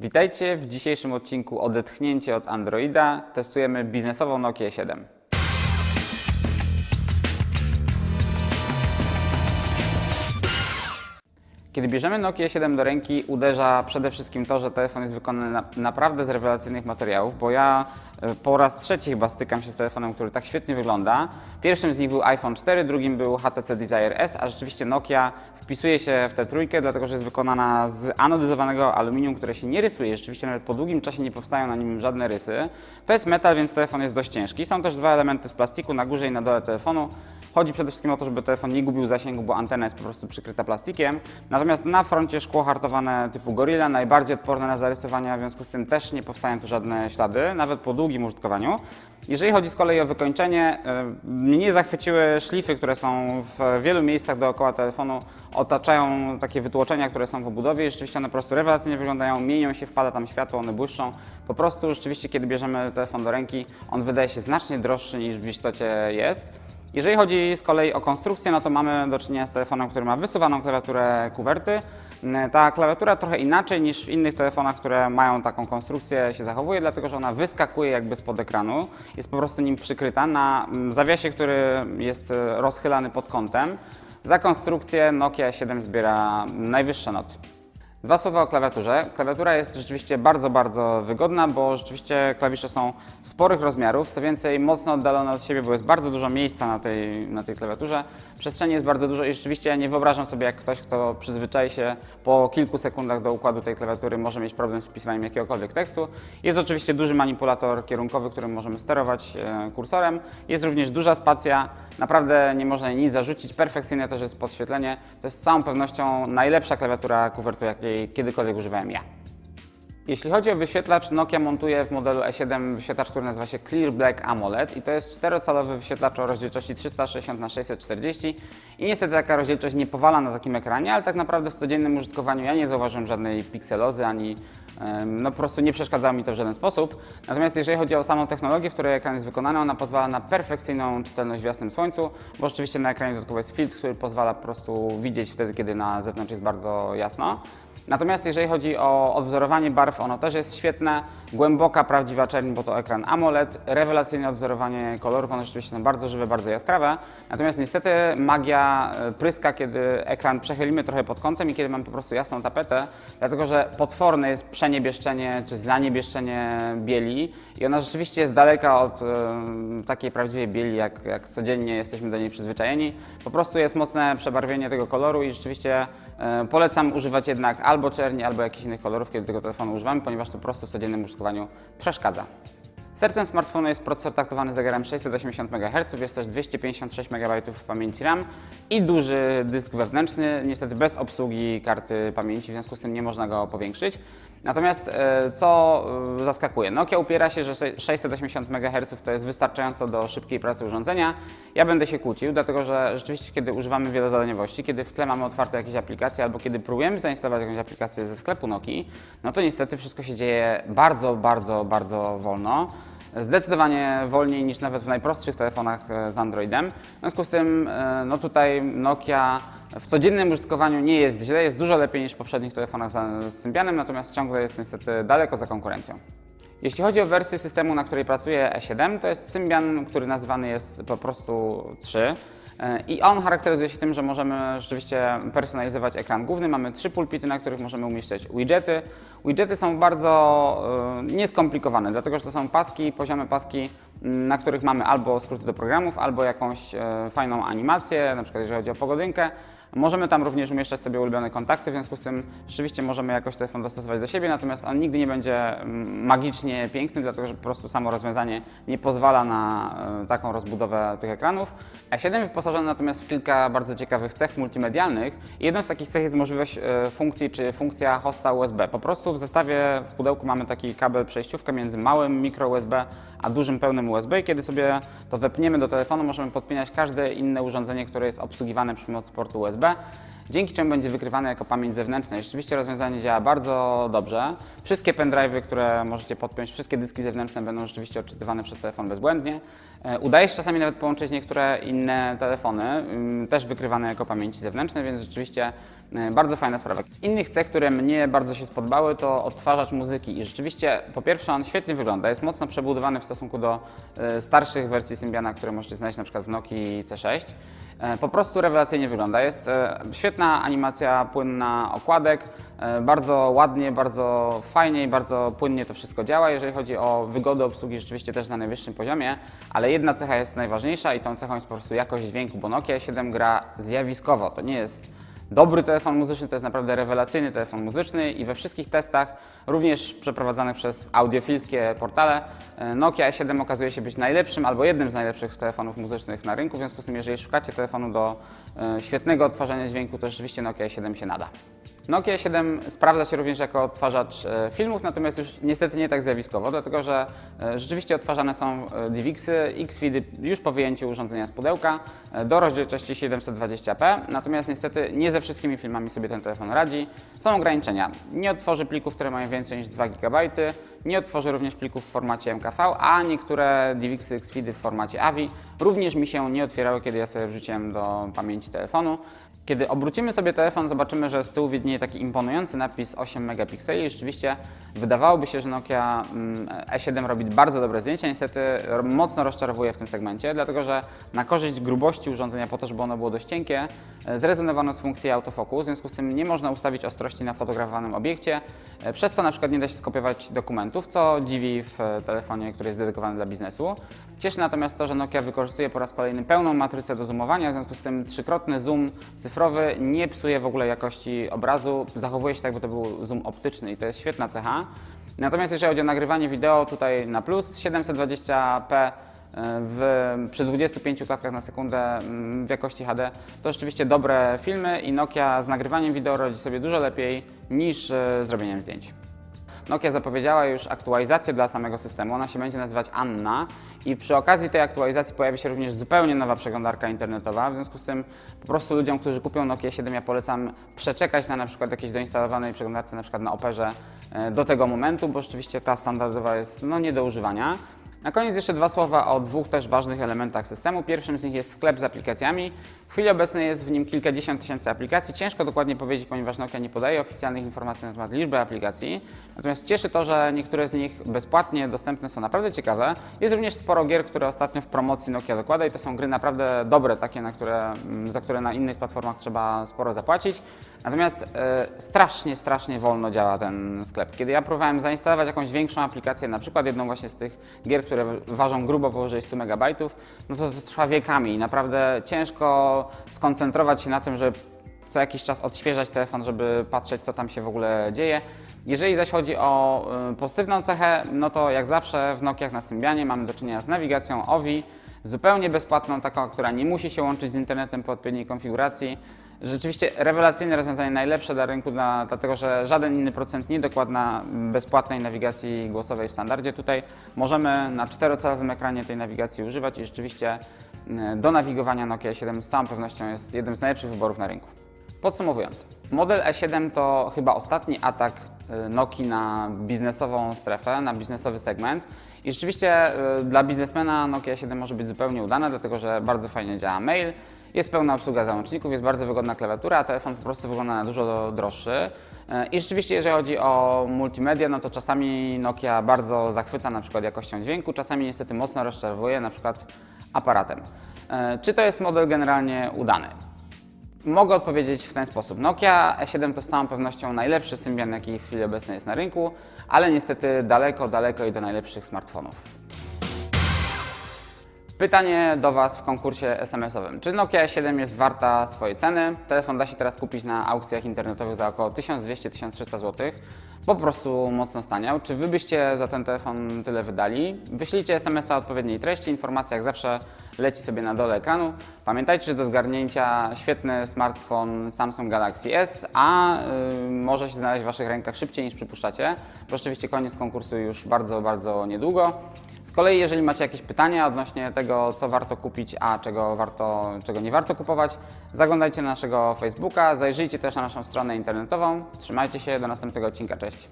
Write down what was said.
Witajcie w dzisiejszym odcinku Odetchnięcie od Androida. Testujemy biznesową Nokia 7. Kiedy bierzemy Nokia 7 do ręki, uderza przede wszystkim to, że telefon jest wykonany na, naprawdę z rewelacyjnych materiałów, bo ja e, po raz trzeci chyba stykam się z telefonem, który tak świetnie wygląda. Pierwszym z nich był iPhone 4, drugim był HTC Desire S, a rzeczywiście Nokia wpisuje się w tę trójkę, dlatego że jest wykonana z anodyzowanego aluminium, które się nie rysuje. Rzeczywiście nawet po długim czasie nie powstają na nim żadne rysy. To jest metal, więc telefon jest dość ciężki. Są też dwa elementy z plastiku na górze i na dole telefonu. Chodzi przede wszystkim o to, żeby telefon nie gubił zasięgu, bo antena jest po prostu przykryta plastikiem. Natomiast na froncie szkło hartowane typu Gorilla, najbardziej odporne na zarysowania, w związku z tym też nie powstają tu żadne ślady, nawet po długim użytkowaniu. Jeżeli chodzi z kolei o wykończenie, y, mnie nie zachwyciły szlify, które są w wielu miejscach dookoła telefonu, otaczają takie wytłoczenia, które są w obudowie i rzeczywiście one po prostu rewelacyjnie wyglądają, mienią się, wpada tam światło, one błyszczą. Po prostu rzeczywiście, kiedy bierzemy telefon do ręki, on wydaje się znacznie droższy niż w istocie jest. Jeżeli chodzi z kolei o konstrukcję, no to mamy do czynienia z telefonem, który ma wysuwaną klawiaturę kuwerty. Ta klawiatura trochę inaczej niż w innych telefonach, które mają taką konstrukcję się zachowuje, dlatego że ona wyskakuje jakby spod ekranu, jest po prostu nim przykryta na mm, zawiasie, który jest e, rozchylany pod kątem. Za konstrukcję Nokia 7 zbiera najwyższe noty. Dwa słowa o klawiaturze. Klawiatura jest rzeczywiście bardzo, bardzo wygodna, bo rzeczywiście klawisze są sporych rozmiarów, co więcej mocno oddalone od siebie, bo jest bardzo dużo miejsca na tej, na tej klawiaturze. Przestrzeni jest bardzo dużo i rzeczywiście nie wyobrażam sobie, jak ktoś, kto przyzwyczai się po kilku sekundach do układu tej klawiatury, może mieć problem z wpisywaniem jakiegokolwiek tekstu. Jest oczywiście duży manipulator kierunkowy, którym możemy sterować e, kursorem. Jest również duża spacja, naprawdę nie można nic zarzucić. Perfekcyjne też jest podświetlenie. To jest z całą pewnością najlepsza klawiatura kuwertu, jakiej kiedykolwiek używałem ja. Jeśli chodzi o wyświetlacz, Nokia montuje w modelu E7 wyświetlacz, który nazywa się Clear Black AMOLED i to jest 4-calowy wyświetlacz o rozdzielczości 360 x 640 i niestety taka rozdzielczość nie powala na takim ekranie, ale tak naprawdę w codziennym użytkowaniu ja nie zauważyłem żadnej pikselozy ani no po prostu nie przeszkadzało mi to w żaden sposób. Natomiast jeżeli chodzi o samą technologię, w której ekran jest wykonany, ona pozwala na perfekcyjną czytelność w jasnym słońcu, bo rzeczywiście na ekranie dodatkowo jest filtr, który pozwala po prostu widzieć wtedy, kiedy na zewnątrz jest bardzo jasno. Natomiast jeżeli chodzi o odwzorowanie barw, ono też jest świetne. Głęboka, prawdziwa czerń, bo to ekran AMOLED. Rewelacyjne odwzorowanie kolorów, one rzeczywiście są bardzo żywe, bardzo jaskrawe. Natomiast niestety magia e, pryska, kiedy ekran przechylimy trochę pod kątem i kiedy mamy po prostu jasną tapetę, dlatego że potworne jest przeniebieszczenie czy zlaniebieszczenie bieli i ona rzeczywiście jest daleka od e, takiej prawdziwej bieli, jak, jak codziennie jesteśmy do niej przyzwyczajeni. Po prostu jest mocne przebarwienie tego koloru i rzeczywiście e, polecam używać jednak albo czerni, albo jakichś innych kolorów, kiedy tego telefonu używamy, ponieważ to po prostu w codziennym użytkowaniu przeszkadza. Sercem smartfonu jest procesor taktowany zegarem 680 MHz, jest też 256 MB pamięci RAM i duży dysk wewnętrzny, niestety bez obsługi karty pamięci, w związku z tym nie można go powiększyć. Natomiast e, co e, zaskakuje? Nokia upiera się, że 680 MHz to jest wystarczająco do szybkiej pracy urządzenia. Ja będę się kłócił, dlatego że rzeczywiście kiedy używamy wielozadaniowości, kiedy w tle mamy otwarte jakieś aplikacje albo kiedy próbujemy zainstalować jakąś aplikację ze sklepu Nokii, no to niestety wszystko się dzieje bardzo, bardzo, bardzo wolno. Zdecydowanie wolniej niż nawet w najprostszych telefonach e, z Androidem. W związku z tym, no tutaj Nokia w codziennym użytkowaniu nie jest źle, jest dużo lepiej niż w poprzednich telefonach z Symbianem, natomiast ciągle jest niestety daleko za konkurencją. Jeśli chodzi o wersję systemu, na której pracuje E7, to jest Symbian, który nazywany jest po prostu 3. I on charakteryzuje się tym, że możemy rzeczywiście personalizować ekran główny. Mamy trzy pulpity, na których możemy umieszczać widgety. Widgety są bardzo e, nieskomplikowane, dlatego że to są paski, poziome paski, na których mamy albo skróty do programów, albo jakąś e, fajną animację, na przykład jeżeli chodzi o pogodynkę. Możemy tam również umieszczać sobie ulubione kontakty, w związku z tym rzeczywiście możemy jakoś telefon dostosować do siebie, natomiast on nigdy nie będzie mm, magicznie piękny, dlatego że po prostu samo rozwiązanie nie pozwala na e, taką rozbudowę tych ekranów. E7 wyposażony natomiast w kilka bardzo ciekawych cech multimedialnych jedną z takich cech jest możliwość e, funkcji czy funkcja hosta USB. Po prostu w zestawie w pudełku mamy taki kabel przejściówkę między małym mikro USB a dużym pełnym USB kiedy sobie to wepniemy do telefonu, możemy podpinać każde inne urządzenie, które jest obsługiwane przy pomocy portu USB. ¿va? Dzięki czemu będzie wykrywane jako pamięć zewnętrzna. I Rzeczywiście rozwiązanie działa bardzo dobrze. Wszystkie pendrive'y, które możecie podpiąć, wszystkie dyski zewnętrzne będą rzeczywiście odczytywane przez telefon bezbłędnie. E, Udaje się czasami nawet połączyć niektóre inne telefony, ym, też wykrywane jako pamięci zewnętrzne, więc rzeczywiście E, Bardzo fajna sprawa. Z innych cech, które mnie bardzo się spodobały, to odtwarzacz muzyki. I rzeczywiście, po pierwsze, on świetnie wygląda, jest mocno przebudowany w stosunku do e, starszych wersji Symbiana, które możecie znaleźć na przykład w Nokii C6. E, Po prostu rewelacyjnie wygląda. Jest e, świetna animacja płynna okładek, e, bardzo ładnie, bardzo fajnie i bardzo płynnie to wszystko działa. Jeżeli chodzi o wygodę obsługi, rzeczywiście też na najwyższym poziomie, ale jedna cecha jest najważniejsza i tą cechą jest po prostu jakość dźwięku, bo Nokia 7 gra zjawiskowo. To nie jest dobry telefon muzyczny, to jest naprawdę rewelacyjny telefon muzyczny i we wszystkich testach, również przeprowadzanych przez audiofilskie portale, e, Nokia E7 okazuje się być najlepszym albo jednym z najlepszych telefonów muzycznych na rynku, w związku z tym jeżeli szukacie telefonu do e, świetnego odtwarzania dźwięku, to rzeczywiście Nokia E7 się nada. Nokia 7 sprawdza się również jako odtwarzacz e, filmów, natomiast już niestety nie tak zjawiskowo, dlatego że e, rzeczywiście odtwarzane są e, DivXy, Xfeedy już po wyjęciu urządzenia z pudełka do rozdzielczości 720p, natomiast niestety nie ze wszystkimi filmami sobie ten telefon radzi. Są ograniczenia. Nie odtworzy plików, które mają więcej niż 2 GB, nie odtworzy również plików w formacie MKV, a niektóre DivXy, Xfeedy w formacie AVI również mi się nie otwierały, kiedy ja sobie wrzuciłem do pamięci telefonu. Kiedy obrócimy sobie telefon, zobaczymy, że z tyłu widnieje taki imponujący napis 8 megapikseli. I rzeczywiście wydawałoby się, że Nokia mm, E7 robi bardzo dobre zdjęcia. Niestety mocno rozczarowuje w tym segmencie, dlatego że na korzyść grubości urządzenia, po to, żeby ono było dość cienkie, zrezygnowano z funkcji autofokus. W związku z tym nie można ustawić ostrości na fotografowanym obiekcie, e, przez co na przykład nie da się skopiować dokumentów, co dziwi w e, telefonie, który jest dedykowany dla biznesu. Cieszy natomiast to, że Nokia wykorzystuje po raz kolejny pełną matrycę do zoomowania, w związku z tym trzykrotny zoom cyfrowy nie psuje w ogóle jakości obrazu, zachowuje się tak, jakby to był zoom optyczny i to jest świetna cecha. Natomiast jeżeli chodzi o nagrywanie wideo, tutaj na plus 720p e, w, przy 25 klatkach na sekundę mm, w jakości HD to rzeczywiście dobre filmy i Nokia z nagrywaniem wideo radzi sobie dużo lepiej niż e, zrobieniem zdjęć. Nokia zapowiedziała już aktualizację dla samego systemu. Ona się będzie nazywać Anna i przy okazji tej aktualizacji pojawi się również zupełnie nowa przeglądarka internetowa. W związku z tym po prostu ludziom, którzy kupią Nokia 7, ja polecam przeczekać na na przykład jakiejś doinstalowanej przeglądarce, na przykład na Operze e, do tego momentu, bo rzeczywiście ta standardowa jest no, nie do używania. Na koniec jeszcze dwa słowa o dwóch też ważnych elementach systemu. Pierwszym z nich jest sklep z aplikacjami. W chwili obecnej jest w nim kilkadziesiąt tysięcy aplikacji. Ciężko dokładnie powiedzieć, ponieważ Nokia nie podaje oficjalnych informacji na temat liczby aplikacji. Natomiast cieszy to, że niektóre z nich bezpłatnie dostępne są naprawdę ciekawe. Jest również sporo gier, które ostatnio w promocji Nokia dokłada i to są gry naprawdę dobre, takie, na które, mm, za które na innych platformach trzeba sporo zapłacić. Natomiast e, strasznie, strasznie wolno działa ten sklep. Kiedy ja próbowałem zainstalować jakąś większą aplikację, na przykład jedną właśnie z tych gier, które ważą grubo powyżej 100 MB, no to to trwa wiekami i naprawdę ciężko skoncentrować się na tym, żeby co jakiś czas odświeżać telefon, żeby patrzeć, co tam się w ogóle dzieje. Jeżeli zaś chodzi o y, pozytywną cechę, no to jak zawsze w Nokiach na Symbianie mamy do czynienia z nawigacją OVI, zupełnie bezpłatną, taką, która nie musi się łączyć z internetem po odpowiedniej konfiguracji. Rzeczywiście rewelacyjne rozwiązanie, najlepsze dla rynku, dla, dlatego że żaden inny producent nie dokładna bezpłatnej nawigacji głosowej w standardzie. Tutaj możemy na czterocalowym ekranie tej nawigacji używać i rzeczywiście do nawigowania Nokia 7 z całą pewnością jest jednym z najlepszych wyborów na rynku. Podsumowując, model E7 to chyba ostatni atak y, Nokii na biznesową strefę, na biznesowy segment. I rzeczywiście y, dla biznesmena Nokia 7 może być zupełnie udana, dlatego że bardzo fajnie działa mail, jest pełna obsługa załączników, jest bardzo wygodna klawiatura, a telefon po prostu wygląda na dużo droższy. Y, I rzeczywiście, jeżeli chodzi o multimedia, no to czasami Nokia bardzo zachwyca na przykład jakością dźwięku, czasami niestety mocno rozczarowuje na przykład aparatem. Y, Czy to jest model generalnie udany? Mogę odpowiedzieć w ten sposób. Nokia E7 to z całą pewnością najlepszy Symbian, jaki w chwili obecnej jest na rynku, ale niestety daleko, daleko i do najlepszych smartfonów. Pytanie do Was w konkursie SMS-owym. Czy Nokia E7 jest warta swojej ceny? Telefon da się teraz kupić na aukcjach internetowych za około 1200-1300 zł. Po prostu mocno staniał. Czy Wy byście za ten telefon tyle wydali? Wyślijcie SMS-a odpowiedniej treści. Informacja jak zawsze leci sobie na dole ekranu. Pamiętajcie, że do zgarnięcia świetny smartfon Samsung Galaxy S, a y, może się znaleźć w Waszych rękach szybciej niż przypuszczacie. Bo rzeczywiście koniec konkursu już bardzo, bardzo niedługo. Kolei, jeżeli macie jakieś pytania odnośnie tego, co warto kupić, a czego, warto, czego nie warto kupować, zaglądajcie na naszego Facebooka, zajrzyjcie też na naszą stronę internetową. Trzymajcie się, do następnego odcinka, cześć!